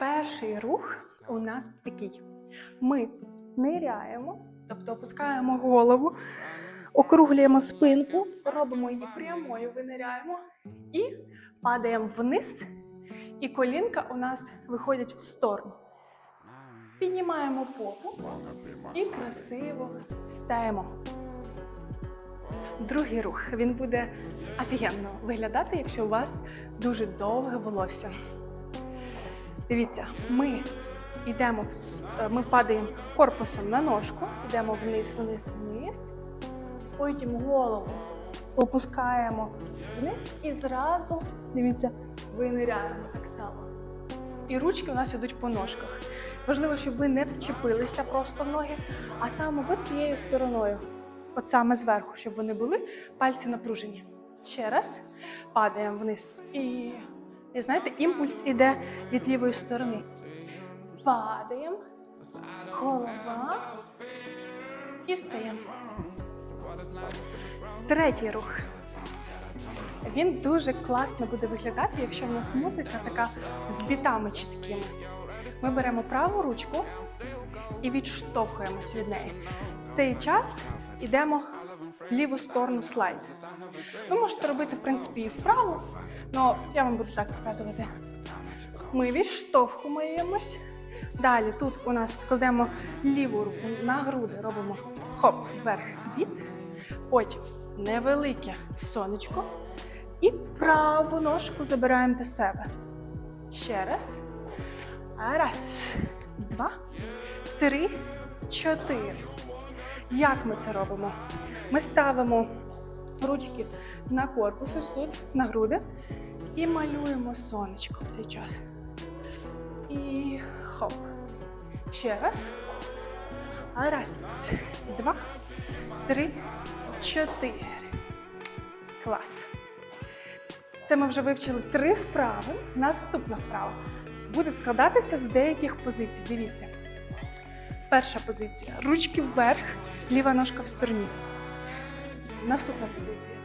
Перший рух у нас такий. Ми ниряємо, тобто опускаємо голову, округлюємо спинку, робимо її прямою, виниряємо і падаємо вниз. І колінка у нас виходять в сторону. Піднімаємо попу і красиво встаємо. Другий рух. Він буде офігенно виглядати, якщо у вас дуже довге волосся. Дивіться, ми йдемо, в е, ми падаємо корпусом на ножку, йдемо вниз, вниз, вниз. Потім голову опускаємо вниз і зразу, дивіться, виниряємо так само. І ручки у нас йдуть по ножках. Важливо, щоб ви не вчепилися просто в ноги, а саме от цією стороною. От саме зверху, щоб вони були пальці напружені. Ще раз падаємо вниз. І, і знаєте, імпульс іде від лівої сторони. Падаємо. Голова. І встаємо. Третій рух. Він дуже класно буде виглядати, якщо в нас музика така з бітами чіткими. Ми беремо праву ручку і відштовхуємось від неї. В цей час йдемо ліву сторону слайд. Ви можете робити, в принципі, і вправо, але я вам буду так показувати. Ми відштовхуємось. Далі тут у нас складемо ліву руку на груди, робимо хоп, вверх, від. Потім невелике сонечко. І праву ножку забираємо до себе. Ще раз. Раз, два, три, чотири. Як ми це робимо? Ми ставимо ручки на корпус, ось тут, на груди, і малюємо сонечко в цей час. І хоп. Ще раз. Раз, два, три, чотири. Клас. Це ми вже вивчили три вправи. Наступна вправа буде складатися з деяких позицій. Дивіться. Перша позиція. Ручки вверх, ліва ножка в стороні. Наступна позиція.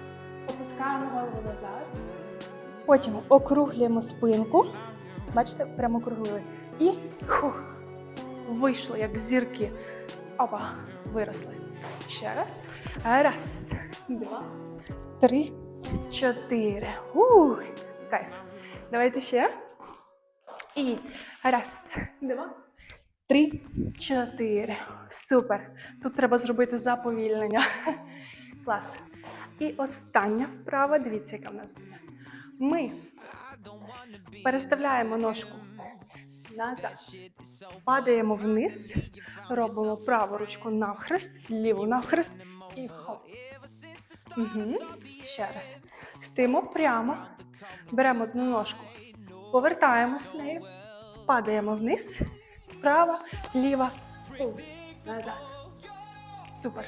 Опускаємо голову назад. Потім округлюємо спинку. Бачите, прямо округлили. І хух, вийшло, як зірки. Опа, виросли. Ще раз. Раз, два, три, чотири. Ух, кайф. Давайте ще. І раз, два, три, чотири. Супер. Тут треба зробити заповільнення. Клас. І остання вправа. Дивіться, яка в нас буде. Ми переставляємо ножку назад. Падаємо вниз, робимо праву ручку навхрест, ліву навхрест і хоп. Угу. Ще раз. Стоїмо прямо, беремо одну ножку, повертаємось нею, падаємо вниз, права, ліва, назад. Супер.